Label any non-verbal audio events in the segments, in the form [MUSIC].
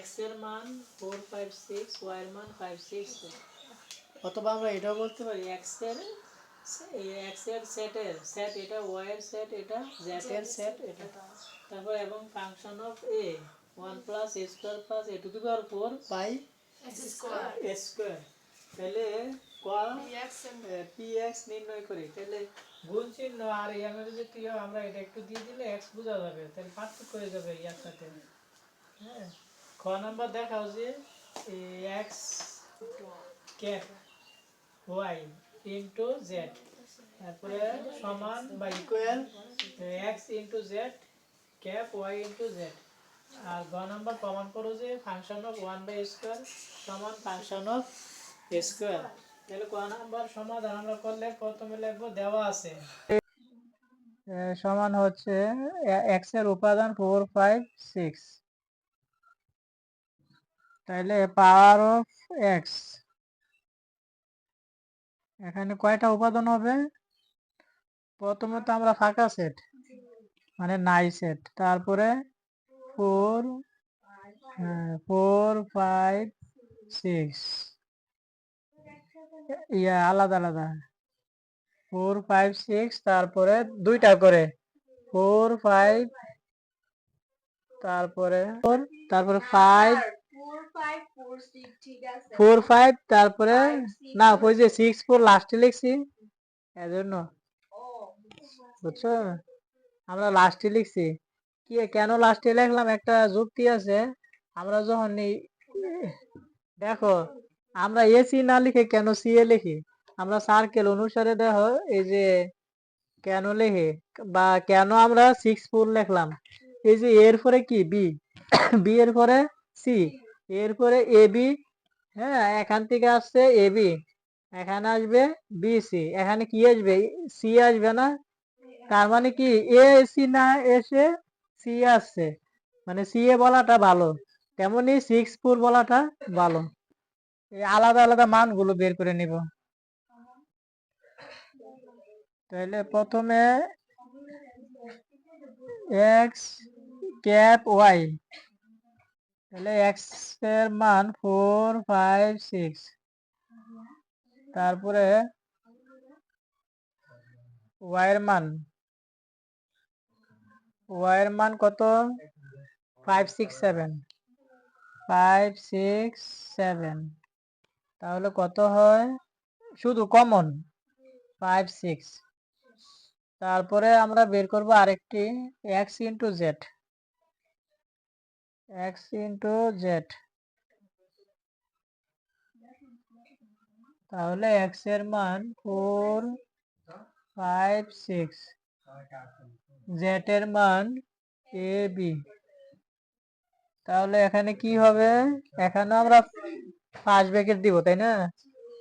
এক্সের মান four five six Y এর মান ফাইভ সিক্স অথবা আমরা এটাও বলতে পারি। এক্সের এক্সের সেটের সেট এটা ওয়াই এর সেট এটা এর সেট এটা। তারপর এবং function of A one plus A square plus A to the power four by A square তাহলে পি এক্স নির্ণয় করি। তাহলে গুণ চিহ্ন আর এখানে যদি কি হয় আমরা এটা একটু দিয়ে দিলে এক্স বোঝা যাবে। তাহলে পার্থক্য হয়ে যাবে ইয়ার সাথে হ্যাঁ? খ নাম্বার দেখাও যে X, cap, Y into Z. তারপরে সমান বা equal X into Z, cap, Y into Z. আর গ নাম্বার প্রমাণ করো যে function of one by square সমান ফাংশন অফ স্কোয়ার। তাহলে ক নাম্বার সমাধান আমরা করলে প্রথমে লিখব দেওয়া আছে। সমান হচ্ছে এক্সের উপাদান ফোর ফাইভ সিক্স তাহলে পাওয়ার অফ এক্স এখানে কয়টা উপাদান হবে? প্রথমে তো আমরা ফাঁকা সেট মানে নাই সেট তারপরে four four five six yeah, আলাদা আলাদা। ফোর ফাইভ সিক্স তারপরে দুইটা করে। ফোর ফাইভ তারপরে তারপরে ফাইভ ফোর ফাইভ তারপরে না ওই যে সিক্স ফোর লাস্টে লিখছি। এজন্য। বুঝছ? আমরা লাস্টে লিখছি। কি কেন লাস্টে লিখলাম? একটা যুক্তি আছে। আমরা যখন দেখো আমরা এসি না লিখে কেন সি এ লিখি? আমরা সার্কেল অনুসারে দেখো এই যে কেন লিখে? বা কেন আমরা সিক্স ফোর লিখলাম? এই যে এর পরে কি? বি বি [COUGHS] এর পরে সি এর পরে এ বি হ্যাঁ এখান থেকে আসছে এ বি এখানে আসবে বি সি এখানে কি আসবে? সি আসবে না, তার মানে কি? এ সি না এসে সি আসছে মানে সি এ বলাটা ভালো, তেমনি সিক্স ফোর বলাটা ভালো, এই আলাদা আলাদা মানগুলো বের করে নিব। তাহলে প্রথমে এক্স ক্যাপ ওয়াই তাহলে এক্সের মান ফোর ফাইভ সিক্স তারপরে ওয়াই এর মান। ওয়াই এর মান কত? Five six seven five six seven তাহলে কত হয়? শুধু কমন ফাইভ সিক্স তারপরে আমরা বের করব আরেকটি X into Z X into Z তাহলে এক্সের মান ফোর ফাইভ সিক্স জেড এর মান এ বি তাহলে এখানে কি হবে? এখানে আমরা পাঁচ ব্যাকেট দিব, তাই না?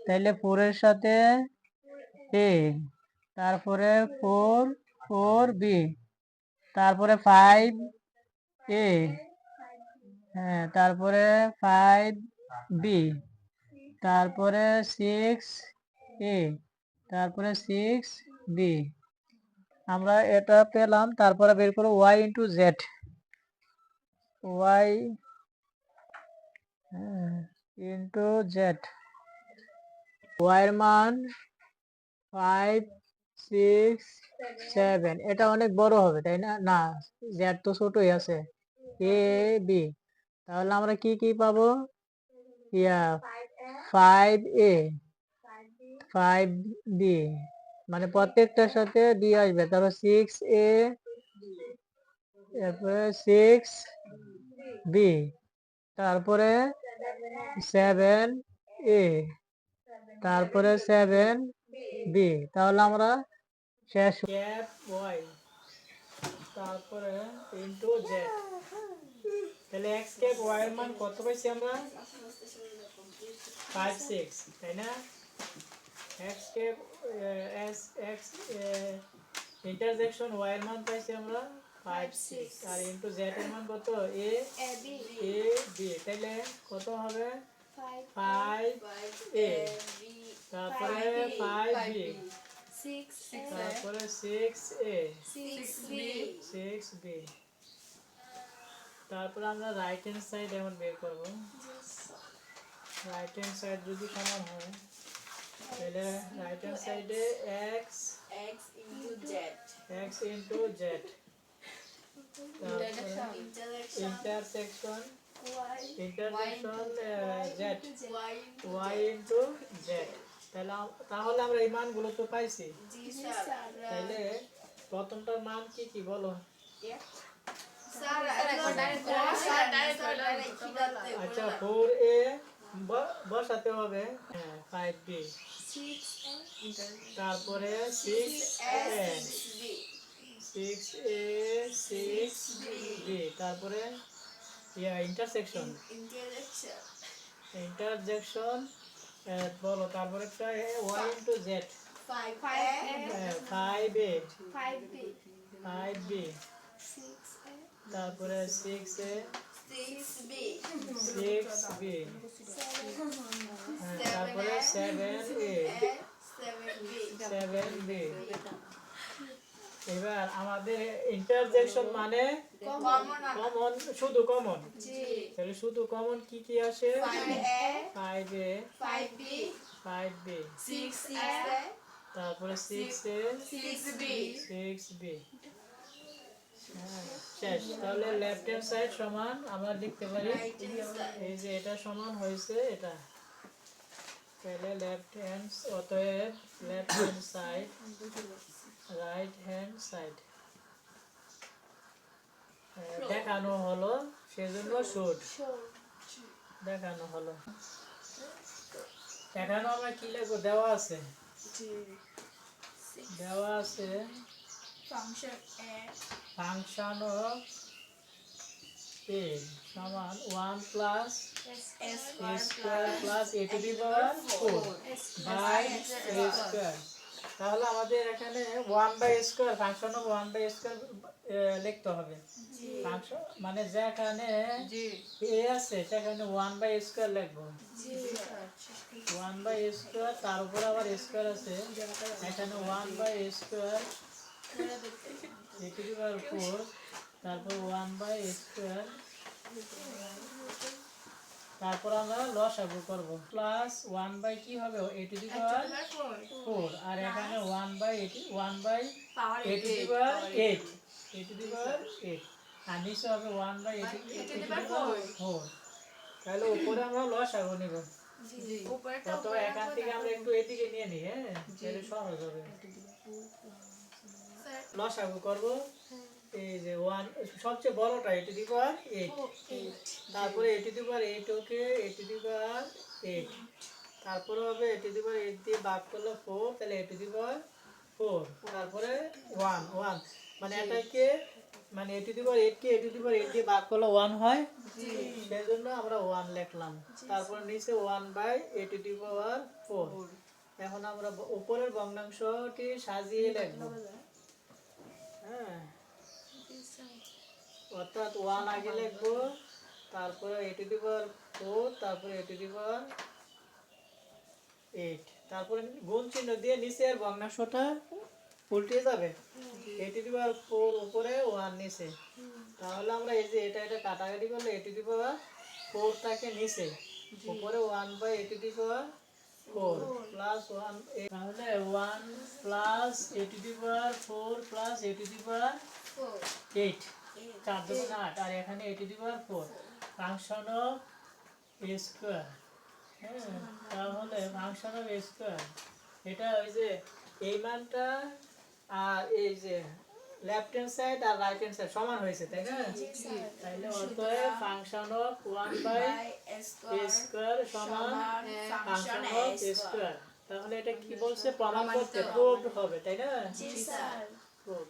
তাইলে ফোরের সাথে এ তারপরে ফোর ফোর বি তারপরে ফাইভ এ হ্যাঁ তারপরে ফাইভ বি তারপরে সিক্স এ তারপরে সিক্স বি আমরা এটা পেলাম, তারপরে বের করব Y into Z Y into Z ওয়াইয়ের মান ফাইভ সিক্স সেভেন এটা অনেক বড় হবে, তাই না? না জেড তো ছোটই আছে। এ বি তাহলে আমরা কি কি পাবো? Yeah five A five B মানে প্রত্যেকটার সাথে বি আসবে। তারপর সিক্স এ সিক্স বি তারপরে সেভেন এ তারপরে সেভেন বি তাহলে আমরা শেষ ওয়াই তারপরে ইন্টু জেড তাহলে এক্স ক্যাপ ওয়াই এর মান কত পাইছি আমরা? ফাইভ সিক্স তাই না? X cap S X intersection Y এর মান পাইছি আমরা ফাইভ সিক্স আর ইন্টু জেড এর মান কত? এ এ বি তাহলে কত হবে? ফাইভ এ তারপরে ফাইভ বি তারপরে সিক্স এ সিক্স বি তারপর আমরা রাইট হ্যান্ড সাইড এখন বের করব। রাইট হ্যান্ড সাইড যদি সমান হয় তাহলে রাইট হ্যান্ড সাইডে X x. Into z. X into Z interaction intersection intersection Z y. Y into Z তাহলে তাহলে আমরা এই মানগুলো তো পাইছি। তাহলে প্রথমটার মান কি কি বলো? আচ্ছা ফোর এ বসাতে হবে। হ্যাঁ ফাইভ বি তারপরে six A six A six B তারপরে ইয়া ইন্টারসেকশন ইন্টারজেকশন বলো তারপরে একটা Y into Z 5 five A 5B, five B 6A, তারপরে six A 6 b six B হ্যাঁ, তারপরে seven A and 7 b seven B এবার আমাদের ইন্টারজেকশন মানে কমন শুধু কমন তাহলে শুধু কমন কি কি আসে? 5a five A 5b five B 6a তারপরে সিক্স এ 6b সিক্স বি শেষ। তাহলে লেফট হ্যান্ড সাইড সমান আমরা লিখতে পারি। এই যে এটা সমান হয়েছে এটা। তাহলে লেফট হ্যান্ড অতএব left hand side right hand side দেখানো হলো সেজন্য শুট দেখানো হলো। দেখানো আমরা কি লিখব? দেওয়া আছে। দেওয়া আছে। ফাংশন অফ এ সমান one plus s A square plus A to the power four by A square তাহলে আমাদের এখানে one by square function of one by square লিখতে হবে। ফাংশন মানে যেখানে এ আছে সেখানে ওয়ান বাই স্কোয়ার লিখব। ওয়ান বাই স্কোয়ার তার উপর আবার স্কোয়ার আছে। এখানে one by square A two four তারপর ওয়ান বাই স্কোয়ার তারপর আমরা লসাগু করব। প্লাস ওয়ান বাই কি হবে? এ টু দি পাওয়ার ফোর আর এখানে one by one by A to the power eight A to the power eight আর নিচে হবে one by A to the power four তাহলে উপরে আমরা লসাগু নিব। কত এখান থেকে আমরা একটু এদিকে নিয়ে নিই হ্যাঁ? তাহলে সহজ হবে। লসাগু করব। এই যে ওয়ান সবচেয়ে বড়টা এটি দি পাওয়ার এইট তারপরে এটি দি পাওয়ার এইট ওকে এটি দি পাওয়ার এইট তারপরে হবে এটি দি পাওয়ার এইট দিয়ে ভাগ করলে ফোর তাহলে এটি দি পাওয়ার ফোর তারপরে ওয়ান ওয়ান মানে এটাকে মানে এটি দি পাওয়ার এইটকে এটি দি পাওয়ার এইট দিয়ে ভাগ করলে ওয়ান হয়। সেই জন্য আমরা ওয়ান লিখলাম। তারপর নিচে ওয়ান বাই এটি দি পাওয়ার ফোর এখন আমরা উপরের ভগ্নাংশটি সাজিয়ে লিখব। হ্যাঁ। অর্থাৎ ওয়ান আগে লিখব, তারপরে এটি দি পাওয়ার ফোর তারপরে এটি দি পাওয়ার এইট তারপরে গুণ চিহ্ন দিয়ে নিচের ভগ্নাংশটা উল্টে যাবে। এটি দি পাওয়ার ফোর উপরে ওয়ান নিচে। তাহলে আমরা এই যে এটা এটা কাটাকাটি করলে এটি দি পাওয়ার ফোর থাকে নিচে। উপরে ওয়ান বাই এটি the power four plus one তাহলে ওয়ান প্লাস এটি দি পাওয়ার ফোর প্লাস এটি দি পাওয়ার এইট চার দুগুণ আট আর এখানে এটি the power four function of A square হ্যাঁ তাহলে ফাংশন অফ এ স্কোয়ার এটা ওই যে এই মানটা আর এই যে লেফট হ্যান্ড সাইড আর রাইট হ্যান্ড সাইড সমান হয়েছে তাই না? তাইলে অতএব function of one by square সমান ফাংশন অফ স্কোয়ার তাহলে এটা কি বলছে? প্রমাণ করতে প্রুভড হবে তাই না? প্রুভ